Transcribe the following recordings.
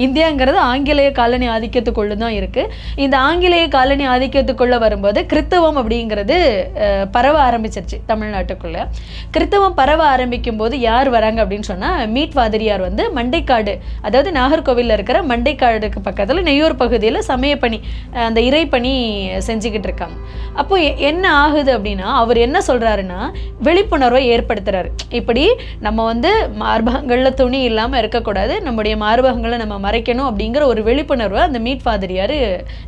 இந்தியாங்கிறது ஆங்கிலேய காலனி ஆதிக்கத்துக்குள்ளே தான் இருக்குது இந்த ஆங்கிலேய காலனி ஆதிக்கத்துக்குள்ளே வரும்போது கிறித்தவம் அப்படிங்கிறது பரவ ஆரம்பிச்சிருச்சு தமிழ்நாட்டுக்குள்ளே. கிறித்தவம் பரவ ஆரம்பிக்கும் போது யார் வராங்க அப்படின்னு சொன்னால் மீட் வாதிரியார் வந்து மண்டைக்காடு. அதாவது நாகர்கோவிலில் இருக்கிற மண்டைக்காடுக்கு பக்கத்தில் நெய்யூர் பகுதியில் சமயப்பணி அந்த இறைப்பணி செஞ்சுக்கிட்டு இருக்காங்க. அப்போ எ- என்ன ஆகுது அப்படின்னா அவர் என்ன சொல்கிறாருன்னா விழிப்புணர்வை ஏற்படுத்துகிறாரு இப்படி நம்ம வந்து மார்பகங்களில் துணி இல்லாமல் இருக்கக்கூடாது நம்முடைய மார்பகங்களை நம்ம மறைக்கணும் அப்படிங்கிற ஒரு விழிப்புணர்வை அந்த மீட் ஃபாதரியார்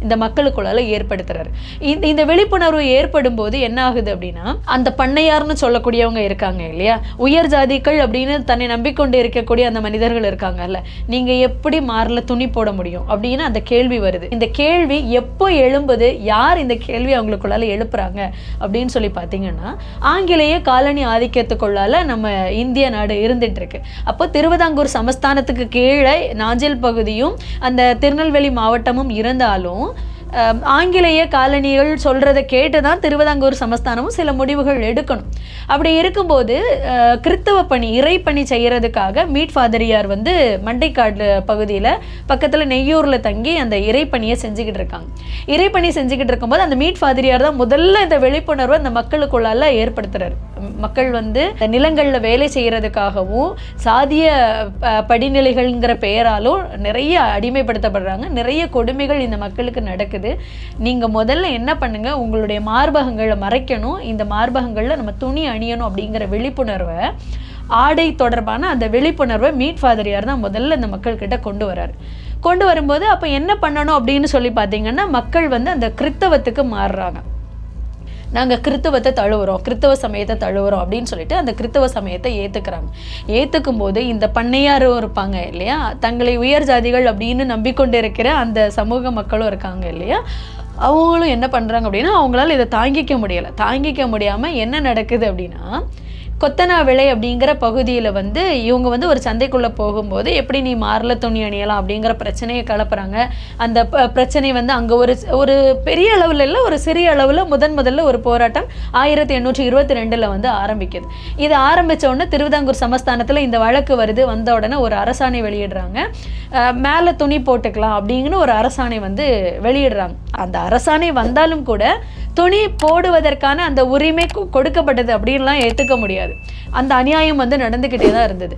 இந்த மக்களுக்குள்ளால ஏற்படுத்துறாரு. இந்த இந்த விழிப்புணர்வு ஏற்படும் போது என்ன ஆகுது அப்படின்னா அந்த பண்ணையார்னு சொல்லக்கூடியவங்க இருக்காங்க இல்லையா? உயர் ஜாதிகள் அப்படின்னு தன்னை நம்பிக்கொண்டு இருக்கக்கூடிய அந்த மனிதர்கள் இருக்காங்கல்ல. நீங்க எப்படி மாறல துணி போட முடியும் அப்படின்னு அந்த கேள்வி வருது. இந்த கேள்வி எப்போ எழும்புது? யார் இந்த கேள்வி அவங்களுக்குள்ளால எழுப்புறாங்க? அப்படின்னு சொல்லி பார்த்தீங்கன்னா ஆங்கிலேய காலனி ஆதிக்கத்துக்குள்ளால நம்ம இந்திய நாடு இருந்துட்டு இருக்கு. அப்போ திருவிதாங்கூர் சமஸ்தானத்துக்கு கீழே நாஞ்சில் பகுதியும் அந்த திருநெல்வேலி மாவட்டமும் இருந்தாலும் ஆங்கிலேய காலனிகள் சொல்றதை கேட்டு தான் திருவிதாங்கூர் சமஸ்தானமும் சில முடிவுகள் எடுக்கணும். அப்படி இருக்கும்போது அஹ், கிறித்தவ பணி இறைப்பணி செய்யறதுக்காக மீட் ஃபாதரியார் வந்து மண்டைக்காடு பகுதியில் பக்கத்தில் நெய்யூரில் தங்கி அந்த இறைப்பணியை செஞ்சுக்கிட்டு இருக்காங்க. இறைப்பணி செஞ்சுக்கிட்டு இருக்கும்போது அந்த மீட் ஃபாதரியார் தான் முதல்ல இந்த விழிப்புணர்வை அந்த மக்களுக்குள்ளால ஏற்படுத்துறாரு. மக்கள் வந்து நிலங்களில் வேலை செய்கிறதுக்காகவும் சாதிய படிநிலைகள்ங்கிற பெயராலும் நிறைய அடிமைப்படுத்தப்படுறாங்க. நிறைய கொடுமைகள் இந்த மக்களுக்கு நடக்குது. நீங்கள் முதல்ல என்ன பண்ணுங்கள் உங்களுடைய மார்பகங்களை மறைக்கணும். இந்த மார்பகங்களில் நம்ம துணி அணியணும் அப்படிங்கிற விழிப்புணர்வை ஆடை தொடர்பான அந்த விழிப்புணர்வை மீட் ஃபாதரியார் தான் முதல்ல இந்த மக்கள்கிட்ட கொண்டு வராரு. கொண்டு வரும்போது அப்போ என்ன பண்ணணும் அப்படின்னு சொல்லி பார்த்தீங்கன்னா மக்கள் வந்து அந்த கிறித்தவத்துக்கு மாறுறாங்க. நாங்கள் கிறித்தவத்தை தழுவுறோம் கிறித்தவ சமயத்தை தழுவுறோம் அப்படின்னு சொல்லிட்டு அந்த கிறித்தவ சமயத்தை ஏற்றுக்கிறாங்க ஏற்றுக்கும் போது இந்த பண்ணையாரும் இருப்பாங்க இல்லையா? தங்களை உயர் ஜாதிகள் அப்படின்னு நம்பிக்கொண்டு இருக்கிற அந்த சமூக மக்களும் இருக்காங்க இல்லையா? அவங்களும் என்ன பண்ணுறாங்க அப்படின்னா அவங்களால இதை தாங்கிக்க முடியலை. தாங்கிக்க முடியாமல் என்ன நடக்குது அப்படின்னா கொத்தனாவிளை அப்படிங்கிற பகுதியில் வந்து இவங்க வந்து ஒரு சந்தைக்குள்ளே போகும்போது எப்படி நீ மாரல துணி அணியலாம் அப்படிங்கிற பிரச்சனையை கலப்புறாங்க அந்த ப- பிரச்சனை வந்து அங்கே ஒரு ஒரு பெரிய அளவில் இல்லை ஒரு சிறிய அளவில் முதன் முதல்ல ஒரு போராட்டம் ஆயிரத்தி எண்ணூற்றி இருபத்தி ரெண்டில் வந்து ஆரம்பிக்குது. இது ஆரம்பிச்ச உடனே திருவிதாங்கூர் சமஸ்தானத்தில் இந்த வழக்கு வருது. வந்த உடனே ஒரு அரசாணை வெளியிடுறாங்க. மேலே துணி போட்டுக்கலாம் அப்படிங்கிற ஒரு அரசாணை வந்து வெளியிடுறாங்க. அந்த அரசாணை வந்தாலும் கூட துணி போடுவதற்கான அந்த உரிமை கொடுக்கப்பட்டது அப்படின்லாம் ஏற்றுக்க முடியாது. அந்த அநியாயம் வந்து நடந்துக்கிட்டே தான் இருந்தது.